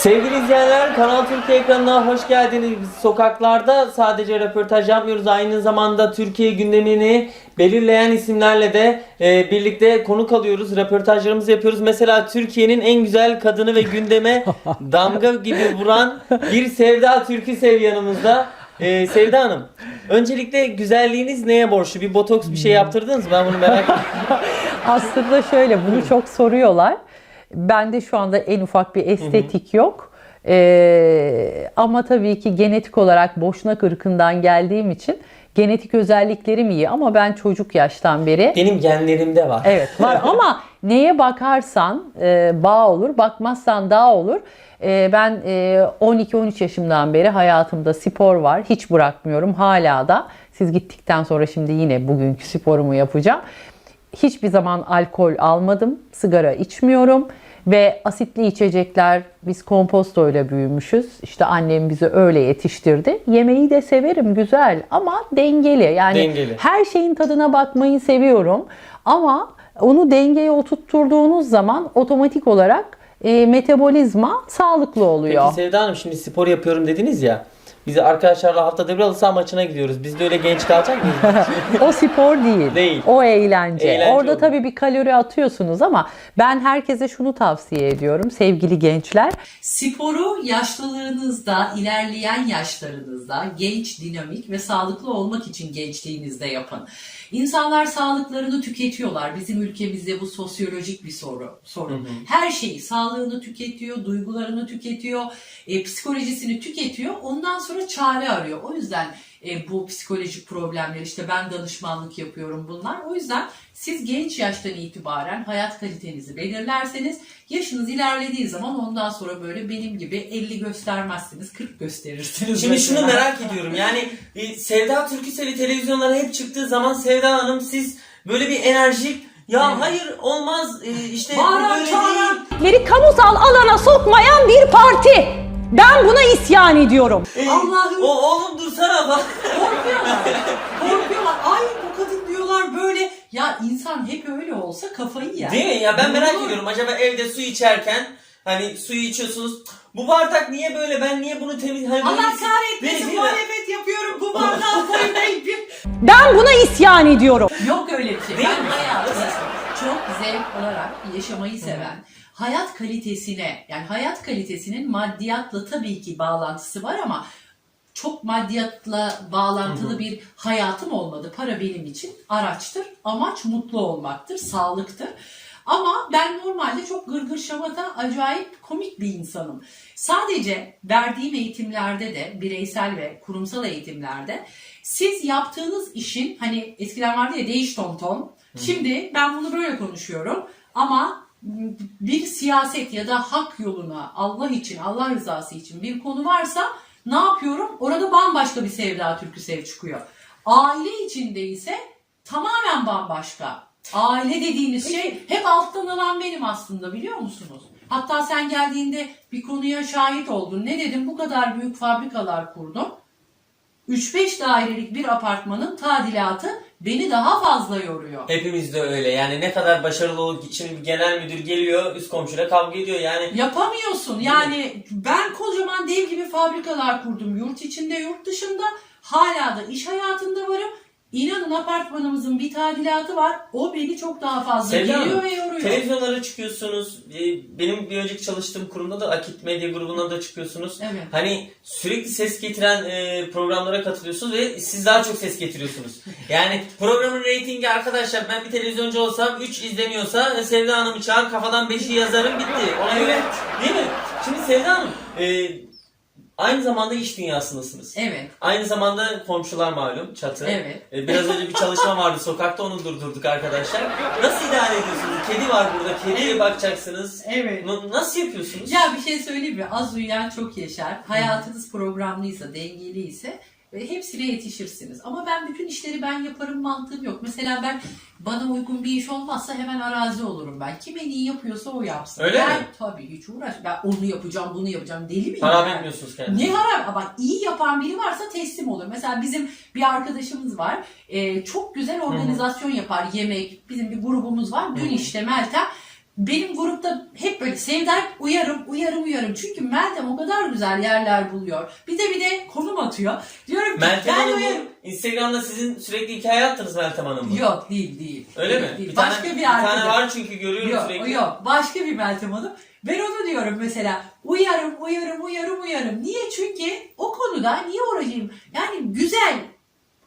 Sevgili izleyenler Kanal Türkiye ekranına hoş geldiniz. Biz sokaklarda sadece röportaj yapmıyoruz. Aynı zamanda Türkiye gündemini belirleyen isimlerle de e, birlikte konuk alıyoruz. Röportajlarımızı yapıyoruz. Mesela Türkiye'nin en güzel kadını ve gündeme damga gibi vuran bir Sevda Türküsev yanımızda. E, Sevda Hanım, öncelikle güzelliğiniz neye borçlu? Bir botoks bir şey yaptırdınız mı? Ben bunu merak ediyorum. Aslında şöyle bunu çok soruyorlar. Bende şu anda en ufak bir estetik yok. Ee, ama tabii ki genetik olarak boşnak ırkından geldiğim için genetik özelliklerim iyi ama ben çocuk yaştan beri Benim genlerimde var. Evet var ama neye bakarsan e, bağ olur, bakmazsan dağ olur. E, ben e, 12-13 yaşımdan beri hayatımda spor var. Hiç bırakmıyorum hala da. Siz gittikten sonra şimdi yine bugünkü sporumu yapacağım. Hiçbir zaman alkol almadım, sigara içmiyorum ve asitli içecekler biz komposto ile büyümüşüz. İşte annem bizi öyle yetiştirdi. Yemeği de severim güzel ama dengeli. Yani Dengeli. her şeyin tadına bakmayı seviyorum ama onu dengeye oturtturduğunuz zaman otomatik olarak e, metabolizma sağlıklı oluyor. Peki Sevda Hanım şimdi spor yapıyorum dediniz ya. Biz arkadaşlarla haftada bir halı saha maçına gidiyoruz. Biz de öyle genç kalacak mıyız? O spor değil. Değil. O eğlence. Eğlence Orada oluyor. tabii bir kalori atıyorsunuz ama ben herkese şunu tavsiye ediyorum sevgili gençler. Sporu yaşlılığınızda, ilerleyen yaşlarınızda genç, dinamik ve sağlıklı olmak için gençliğinizde yapın. İnsanlar sağlıklarını tüketiyorlar. Bizim ülkemizde bu sosyolojik bir soru. sorun. Her şeyi, sağlığını tüketiyor, duygularını tüketiyor, e, psikolojisini tüketiyor. Ondan sonra çare arıyor. O yüzden e, bu psikolojik problemler işte ben danışmanlık yapıyorum bunlar. O yüzden siz genç yaştan itibaren hayat kalitenizi belirlerseniz yaşınız ilerlediği zaman ondan sonra böyle benim gibi 50 göstermezsiniz 40 gösterirsiniz. Şimdi mesela. şunu merak ediyorum. Yani e, Sevda Türküsel'i televizyonlara hep çıktığı zaman Sevda Hanım siz böyle bir enerjik ya Evet. hayır olmaz e, işte Bağıran böyle çağıran. değil. Kamusal alana sokmayan bir parti. Ben buna isyan ediyorum. E, Allah'ım. O, oğlum dursana bak. Korkuyorlar. Korkuyorlar. Ay bu kadın diyorlar böyle. Ya insan hep öyle olsa kafayı yer. Değil mi? Ya ben merak Doğru. ediyorum. Acaba evde su içerken hani suyu içiyorsunuz. Bu bardak niye böyle? Ben niye bunu temiz... Hani Allah kahretmesin muhalefet yapıyorum bu bardağı koymayın bir. Ben buna isyan ediyorum. Yok öyle bir şey. Değil ben mi? hayatı çok zevk alarak yaşamayı seven, hayat kalitesine yani hayat kalitesinin maddiyatla tabii ki bağlantısı var ama çok maddiyatla bağlantılı bir hayatım olmadı. Para benim için araçtır. Amaç mutlu olmaktır, sağlıktır. Ama ben normalde çok gırgır şamata acayip komik bir insanım. Sadece verdiğim eğitimlerde de bireysel ve kurumsal eğitimlerde siz yaptığınız işin hani eskiden vardı ya değiş ton ton. Şimdi ben bunu böyle konuşuyorum ama bir siyaset ya da hak yoluna Allah için Allah rızası için bir konu varsa ne yapıyorum? Orada bambaşka bir Sevda Türküsev çıkıyor. Aile içinde ise tamamen bambaşka. Aile dediğiniz şey hep alttan alan benim aslında biliyor musunuz? Hatta sen geldiğinde bir konuya şahit oldun. Ne dedim? Bu kadar büyük fabrikalar kurdum. 3-5 dairelik bir apartmanın tadilatı beni daha fazla yoruyor. Hepimiz de öyle. Yani ne kadar başarılı ol şimdi bir genel müdür geliyor üst komşuyla kavga ediyor. Yani Yapamıyorsun. Yani ben kocaman dev gibi fabrikalar kurdum. Yurt içinde, yurt dışında. Hala da iş hayatında varım. İnanın apartmanımızın bir tadilatı var. O beni çok daha fazla Sevda geliyor Hanım, ve yoruyor. televizyonlara çıkıyorsunuz. Ee, Benim bir önceki çalıştığım kurumda da Akit Medya grubuna da çıkıyorsunuz. Evet. Hani sürekli ses getiren e, programlara katılıyorsunuz ve siz daha çok ses getiriyorsunuz. Yani programın reytingi arkadaşlar ben bir televizyoncu olsam 3 izleniyorsa e, Sevda Hanım'ı çağır kafadan 5'i yazarım bitti. Ona göre değil mi? Şimdi Sevda Hanım e, aynı zamanda iş dünyasındasınız. Evet. Aynı zamanda komşular malum çatı. Evet. Ee, Biraz önce bir çalışma vardı sokakta onu durdurduk arkadaşlar. Nasıl idare ediyorsunuz? Kedi var burada. Kediye bakacaksınız. Evet. N- nasıl yapıyorsunuz? Ya bir şey söyleyeyim mi? Az uyuyan çok yaşar. Hayatınız programlıysa, dengeliyse hepsine yetişirsiniz. Ama ben bütün işleri ben yaparım mantığım yok. Mesela ben bana uygun bir iş olmazsa hemen arazi olurum ben. Kim en iyi yapıyorsa o yapsın. Öyle ben, mi? Tabii hiç uğraş. Ben onu yapacağım, bunu yapacağım. Deli miyim? Harap ben? etmiyorsunuz kendinizi. Ne harap? Ama iyi yapan biri varsa teslim olur. Mesela bizim bir arkadaşımız var. Ee, çok güzel organizasyon yapar. Yemek. Bizim bir grubumuz var. Dün işte Meltem benim grupta hep böyle Sevda hep uyarım, uyarım, uyarım. Çünkü Meltem o kadar güzel yerler buluyor. Bir de bir de konum atıyor. Diyorum ki Meltem ben Hanım uyarım. Instagram'da sizin sürekli hikaye attınız Meltem Hanım mı? Yok değil değil. Öyle Değil, mi? değil. Başka bir bir tane arkadaş. var çünkü görüyorum Yok, sürekli. yok. Başka bir Meltem Hanım. Ben onu diyorum mesela. Uyarım, uyarım, uyarım, uyarım. Niye? Çünkü o konuda niye uğraşayım? Yani güzel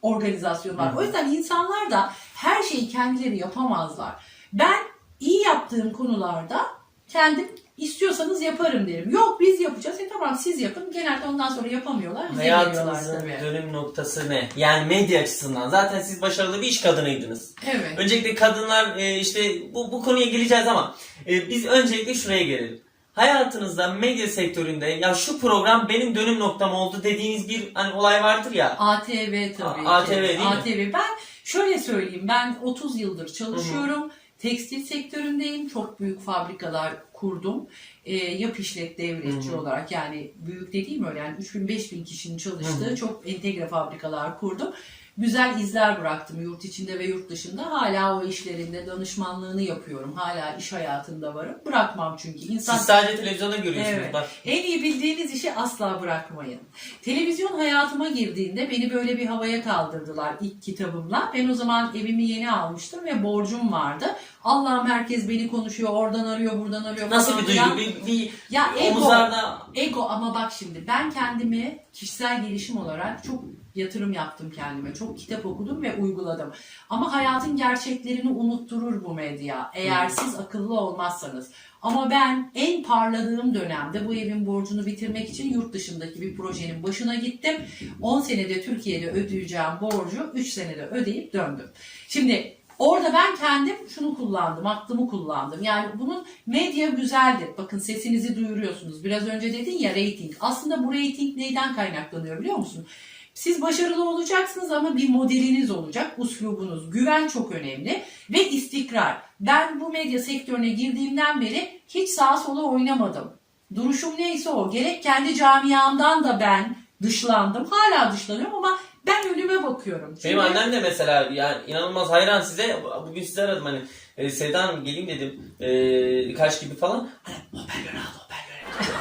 organizasyon var. Hı hı. O yüzden insanlar da her şeyi kendileri yapamazlar. Ben iyi yaptığım konularda kendim istiyorsanız yaparım derim. Yok biz yapacağız. E tamam siz yapın. Genelde ondan sonra yapamıyorlar. Bize geliyorlar Hayatınızın tabii. dönüm noktası ne? Yani medya açısından. Zaten siz başarılı bir iş kadınıydınız. Evet. Öncelikle kadınlar e, işte bu, bu konuya geleceğiz ama e, biz öncelikle şuraya gelelim. Hayatınızda medya sektöründe ya şu program benim dönüm noktam oldu dediğiniz bir hani olay vardır ya. ATV tabii A- ki. ATV değil mi? ATV. Ben şöyle söyleyeyim. Ben 30 yıldır çalışıyorum. Tekstil sektöründeyim. Çok büyük fabrikalar kurdum. Ee, yap işlet devletçi Hı hı. olarak yani büyük dediğim öyle yani 3000-5000 kişinin çalıştığı Hı hı. çok entegre fabrikalar kurdum. Güzel izler bıraktım yurt içinde ve yurt dışında. Hala o işlerinde danışmanlığını yapıyorum. Hala iş hayatında varım. Bırakmam çünkü. İnsan Siz sadece televizyonda görüyorsunuz Evet. bak. en iyi bildiğiniz işi asla bırakmayın. Televizyon hayatıma girdiğinde beni böyle bir havaya kaldırdılar ilk kitabımla. Ben o zaman evimi yeni almıştım ve borcum vardı. Allah'ım herkes beni konuşuyor, oradan arıyor, buradan arıyor Nasıl bir duygu? Bir, bir Ya ego, omuzlarda ego ama bak şimdi ben kendimi kişisel gelişim olarak çok yatırım yaptım kendime. Çok kitap okudum ve uyguladım. Ama hayatın gerçeklerini unutturur bu medya. Eğer siz akıllı olmazsanız. Ama ben en parladığım dönemde bu evin borcunu bitirmek için yurt dışındaki bir projenin başına gittim. 10 senede Türkiye'de ödeyeceğim borcu 3 senede ödeyip döndüm. Şimdi Orada ben kendim şunu kullandım, aklımı kullandım. Yani bunun medya güzeldir. Bakın sesinizi duyuruyorsunuz. Biraz önce dedin ya rating. Aslında bu rating neyden kaynaklanıyor biliyor musun? Siz başarılı olacaksınız ama bir modeliniz olacak, uslubunuz, güven çok önemli ve istikrar. Ben bu medya sektörüne girdiğimden beri hiç sağa sola oynamadım. Duruşum neyse o. Gerek kendi camiamdan da ben dışlandım. Hala dışlanıyorum ama ben önüme bakıyorum. Benim Çünkü- annem de mesela yani inanılmaz hayran size. Bugün sizi aradım hani e, Sevda Hanım geleyim dedim. E, kaç gibi falan. Hani hoparlörü al hoparlörü.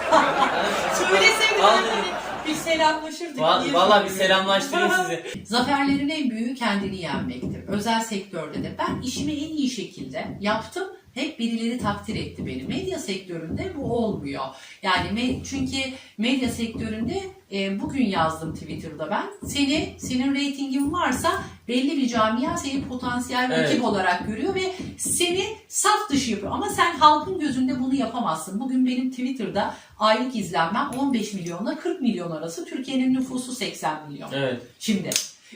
Söyleseydin hani bir selamlaşırdık. Va- Niye Vallahi bir selamlaştırayım sizi. Zaferlerin en büyüğü kendini yenmektir. Özel sektörde de. Ben işimi en iyi şekilde yaptım. Hep birileri takdir etti beni. Medya sektöründe bu olmuyor. Yani me- çünkü medya sektöründe e, bugün yazdım Twitter'da ben. Seni, senin reytingin varsa belli bir camia seni potansiyel Evet. rakip olarak görüyor ve seni saf dışı yapıyor. Ama sen halkın gözünde bunu yapamazsın. Bugün benim Twitter'da aylık izlenmem 15 milyonla 40 milyon arası. Türkiye'nin nüfusu 80 milyon. Evet. Şimdi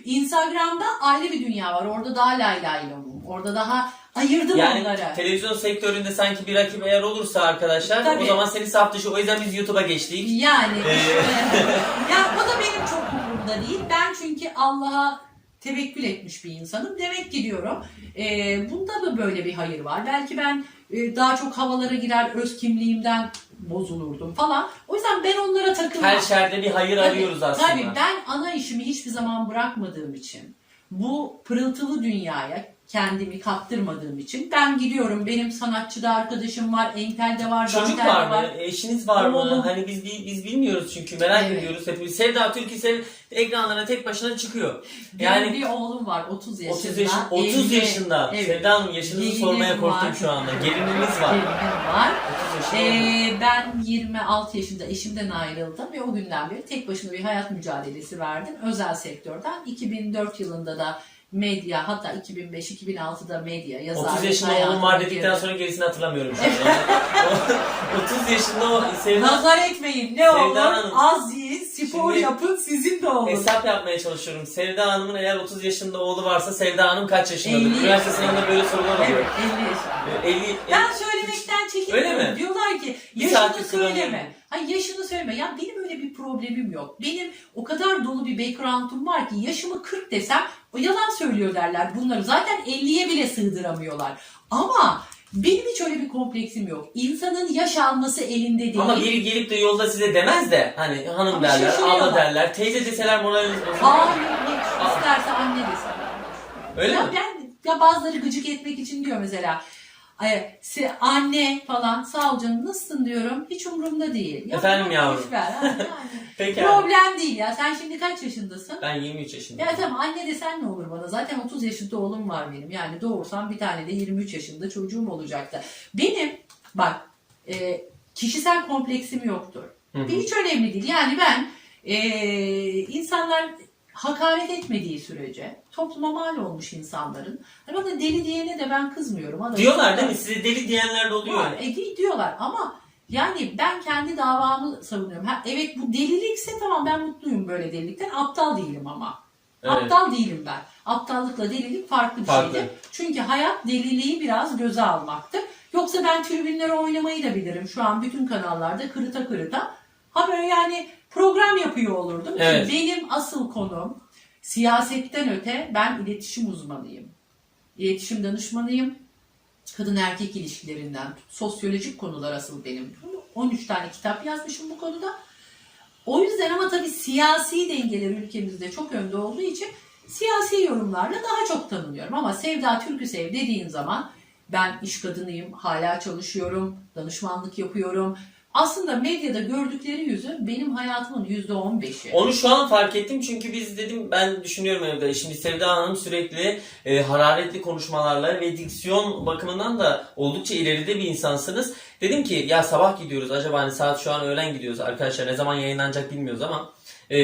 Instagram'da ayrı bir dünya var. Orada daha lay lay. Orada daha ayırdım Yani onları. televizyon sektöründe sanki bir rakip eğer olursa arkadaşlar Tabii. o zaman seni saf dışı. O yüzden biz YouTube'a geçtik. Yani Ee, ya o da benim çok umurumda değil. Ben çünkü Allah'a tevekkül etmiş bir insanım. Demek ki diyorum e, bunda da böyle bir hayır var. Belki ben e, daha çok havalara girer öz kimliğimden bozulurdum falan. O yüzden ben onlara takılmam. Her şerde bir hayır Tabii, arıyoruz aslında. Tabii ben ana işimi hiçbir zaman bırakmadığım için bu pırıltılı dünyaya kendimi kaptırmadığım için ben gidiyorum. Benim sanatçıda arkadaşım var, Entel'de var, Çocuk Dantel'de var mı? Eşiniz var mı? Oğlum. Hani biz bi- biz bilmiyoruz çünkü merak Evet. ediyoruz hepimiz. Sevda Türkü sev ekranlarına tek başına çıkıyor. Benim Yani bir oğlum var 30 yaşında. 30 yaşın 30 evli. yaşında. Evet. Sevda Hanım yaşınızı Gelinim sormaya korktum var. şu anda. Gelininiz var. Gelinim var. 30 yaşında. Ee, ben 26 yaşında eşimden ayrıldım ve o günden beri tek başına bir hayat mücadelesi verdim. Özel sektörden. 2004 yılında da medya hatta 2005-2006'da medya yazarlık 30 yaşında oğlum var dedikten sonra gerisini hatırlamıyorum şu an. Yani. 30 yaşında o Sevda Nazar etmeyin ne Sevda olur Hanım. az yiyin spor Şimdi- yapın sizin de olur. hesap yapmaya çalışıyorum. Sevda Hanım'ın eğer 30 yaşında oğlu varsa Sevda Hanım kaç yaşındadır? 50. Üniversite sınavında böyle sorular oluyor. Evet 50 yaşında. Ee, 50, Ben söylemekten çekiniyorum. Öyle mi? Diyorlar ki Bir yaşını saattir söyleme. kullanıyorum. Hayır yaşını söyleme. Ya benim öyle bir problemim yok. Benim o kadar dolu bir background'um var ki yaşımı 40 desem o yalan söylüyor derler bunları. Zaten 50'ye bile sığdıramıyorlar. Ama benim hiç öyle bir kompleksim yok. İnsanın yaş alması elinde değil. Ama biri gelip de yolda size demez de hani hanım Ama derler, şaşırıyorlar. abla derler, teyze deseler moraliniz bozulur. Hayır, ne isterse anne desin. Öyle ya mi? ben ya bazıları gıcık etmek için diyor mesela. Ay, anne falan sağ ol canım nasılsın diyorum. Hiç umurumda değil. Ya, Efendim yavrum. ver, yani. Peki abi. Problem değil ya. Sen şimdi kaç yaşındasın? Ben 23 yaşındayım. Ya tamam anne desen ne olur bana? Zaten 30 yaşında oğlum var benim. Yani doğursam bir tane de 23 yaşında çocuğum olacaktı. Benim bak e, kişisel kompleksim yoktur. Hı hı. Hiç önemli değil. Yani ben e, insanlar hakaret etmediği sürece topluma mal olmuş insanların. Hani bana deli diyene de ben kızmıyorum. Adamı- Diyorlar değil mi? Size deli diyenler de oluyor. Var, e, di- diyorlar ama yani ben kendi davamı savunuyorum. Ha, evet bu delilikse tamam ben mutluyum böyle delilikten. Aptal değilim ama. Evet. Aptal değilim ben. Aptallıkla delilik farklı bir Farklı. şeydir. Çünkü hayat deliliği biraz göze almaktır. Yoksa ben tribünlere oynamayı da bilirim. Şu an bütün kanallarda kırıta kırıta. Böyle yani program yapıyor olurdum. Evet. benim asıl konum siyasetten öte ben iletişim uzmanıyım. İletişim danışmanıyım kadın erkek ilişkilerinden sosyolojik konular asıl benim. 13 tane kitap yazmışım bu konuda. O yüzden ama tabii siyasi dengeler ülkemizde çok önde olduğu için siyasi yorumlarla daha çok tanınıyorum. Ama Sevda Türküsev dediğin zaman ben iş kadınıyım, hala çalışıyorum, danışmanlık yapıyorum. Aslında medyada gördükleri yüzü benim hayatımın %15'i. Onu şu an fark ettim çünkü biz dedim ben düşünüyorum evde. Şimdi Sevda Hanım sürekli e, hararetli konuşmalarla ve diksiyon bakımından da oldukça ileride bir insansınız. Dedim ki ya sabah gidiyoruz acaba hani saat şu an öğlen gidiyoruz arkadaşlar ne zaman yayınlanacak bilmiyoruz ama e,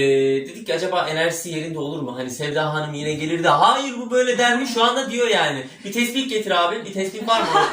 dedik ki acaba enerjisi yerinde olur mu? Hani Sevda Hanım yine gelir de hayır bu böyle der mi? Şu anda diyor yani. Bir tespih getir abi. Bir tespih var mı?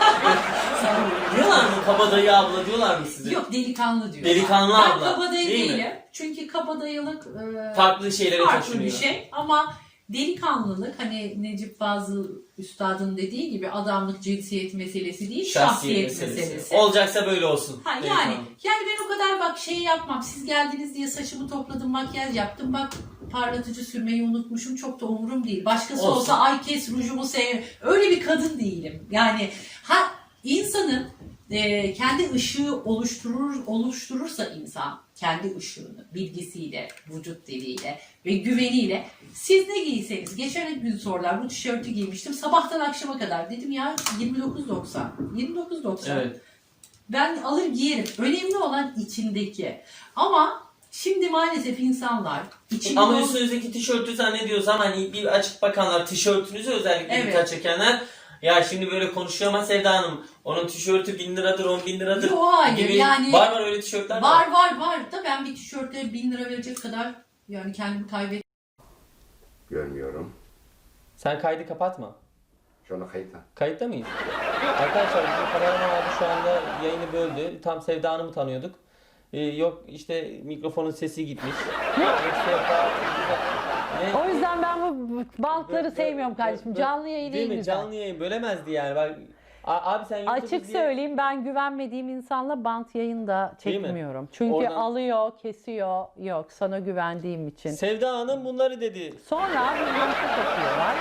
diyorlar mı kabadayı abla diyorlar mı size? Yok delikanlı diyor. Delikanlı ben abla, kabadayı değil mi? değilim. Çünkü kabadayılık e, Farklı şeylere farklı taşınıyor. bir şey ama delikanlılık hani Necip Fazıl Üstad'ın dediği gibi adamlık cinsiyet meselesi değil şahsiyet, meselesi. Olacaksa böyle olsun. Ha, yani yani ben o kadar bak şey yapmam. Siz geldiniz diye saçımı topladım, makyaj yaptım. Bak parlatıcı sürmeyi unutmuşum. Çok da umurum değil. Başkası Olsun. olsa ay kes rujumu sev. Öyle bir kadın değilim. Yani ha insanın e, kendi ışığı oluşturur oluşturursa insan kendi ışığını bilgisiyle, vücut diliyle ve güveniyle siz ne giyseniz geçen gün sorular bu tişörtü giymiştim sabahtan akşama kadar dedim ya 29.90 29.90 Evet. ben alır giyerim. Önemli olan içindeki. Ama şimdi maalesef insanlar içinde Ama üstünüzdeki tişörtü zannediyorsam hani bir açık bakanlar tişörtünüzü özellikle Evet. dikkat çekenler ya şimdi böyle konuşuyor ama Sevda Hanım onun tişörtü bin liradır on bin liradır Yo, hayır, gibi yani- var var öyle tişörtler var var var da ben bir tişörte bin lira verecek kadar yani kendimi kaybet Görmüyorum. Sen kaydı kapatma. Şu anda kayıtta. Kayıtta mıyız? Arkadaşlar bizim kameraman abi şu anda yayını böldü. Tam Sevda Hanım'ı tanıyorduk. Ee, yok işte mikrofonun sesi gitmiş. Yok Sevda- Ne? O yüzden ben bu bantları sevmiyorum kardeşim. Canlı yayın Değil en mi? güzel. Canlı yayın bölemezdi yani. Bak, A- abi sen YouTube'u Açık diye- söyleyeyim ben güvenmediğim insanla bant yayında Değil mi? çekmiyorum. Çünkü Oradan- alıyor, kesiyor. Yok sana güvendiğim için. Sevda Hanım bunları dedi. Sonra yanıtı takıyorlar.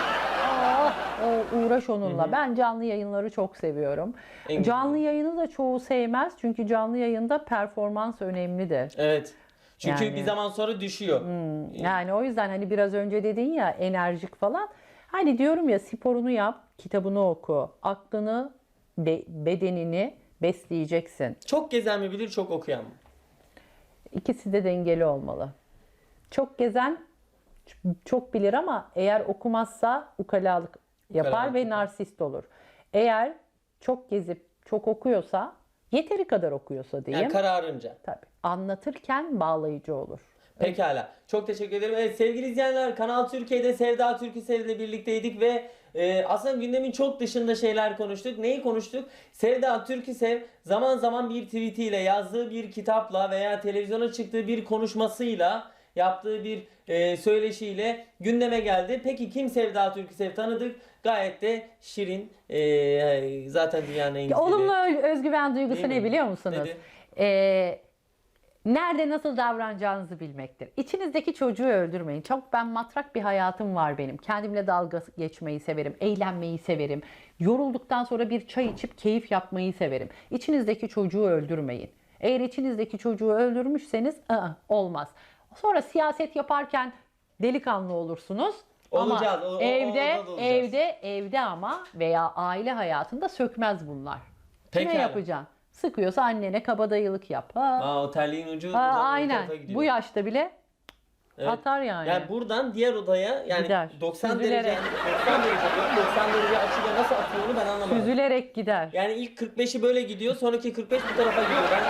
Ah, o uğraş onunla. Ben canlı yayınları çok seviyorum. En güzel. Canlı yayını da çoğu sevmez. Çünkü canlı yayında performans önemlidir. Evet. Çünkü Yani- bir zaman sonra düşüyor. Yani o yüzden hani biraz önce dedin ya enerjik falan. Hani diyorum ya sporunu yap, kitabını oku, aklını, be- bedenini besleyeceksin. Çok gezen mi bilir, çok okuyan mı? İkisi de dengeli olmalı. Çok gezen ç- çok bilir ama eğer okumazsa ukalalık yapar Ukalalık ve yapar. narsist olur. Eğer çok gezip çok okuyorsa, yeteri kadar okuyorsa diyeyim. Yani kararınca. tabii anlatırken bağlayıcı olur. Pekala. Çok teşekkür ederim. Evet sevgili izleyenler Kanal Türkiye'de Sevda Türküsev'le birlikteydik ve e, aslında gündemin çok dışında şeyler konuştuk. Neyi konuştuk? Sevda Türküsev zaman zaman bir tweetiyle yazdığı bir kitapla veya televizyona çıktığı bir konuşmasıyla yaptığı bir e, söyleşiyle gündeme geldi. Peki kim Sevda Türküsev tanıdık? Gayet de şirin. e, zaten dünyanın en güzeli. Olumlu özgüven duygusu Değil mi? ne biliyor musunuz? Nedir? Ee, nerede nasıl davranacağınızı bilmektir. İçinizdeki çocuğu öldürmeyin. Çok ben matrak bir hayatım var benim. Kendimle dalga geçmeyi severim, eğlenmeyi severim. Yorulduktan sonra bir çay içip keyif yapmayı severim. İçinizdeki çocuğu öldürmeyin. Eğer içinizdeki çocuğu öldürmüşseniz ı-ı, olmaz. Sonra siyaset yaparken delikanlı olursunuz. Olacağız, Ama o- o- evde olacağız. evde evde ama veya aile hayatında sökmez bunlar. Pekala. yapacaksın? Sıkıyorsa annene kabadayılık yap. Ha. Aa, o terliğin ucu Ha, aynen. Bu yaşta bile Evet. atar yani. Yani buradan diğer odaya yani Gider. 90 Süzülerek. derece yani 90 derece diyorum, 90 derece açıyla nasıl atıyor ben anlamadım. Süzülerek gider. Yani ilk 45'i böyle gidiyor, sonraki 45 bu tarafa gidiyor. Ben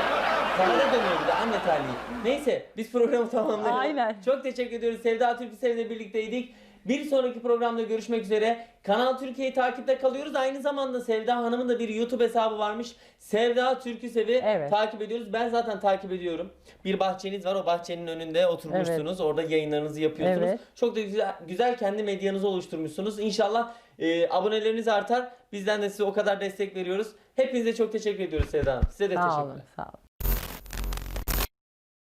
kamera dönüyor bir de anne terliği. Neyse biz programı tamamlayalım. Aynen. Çok teşekkür ediyoruz. Sevda Türk'ü Sev'le birlikteydik. Bir sonraki programda görüşmek üzere. Kanal Türkiye'yi takipte kalıyoruz. Aynı zamanda Sevda Hanım'ın da bir YouTube hesabı varmış. Sevda Türk'ü Sev'i Evet. takip ediyoruz. Ben zaten takip ediyorum. Bir bahçeniz var. O bahçenin önünde oturmuşsunuz. Orada yayınlarınızı yapıyorsunuz. Evet. Çok da güzel, güzel kendi medyanızı oluşturmuşsunuz. İnşallah e, aboneleriniz artar. Bizden de size o kadar destek veriyoruz. Hepinize çok teşekkür ediyoruz Sevda Hanım. Size de Sağ teşekkürler. olun, sağ olun.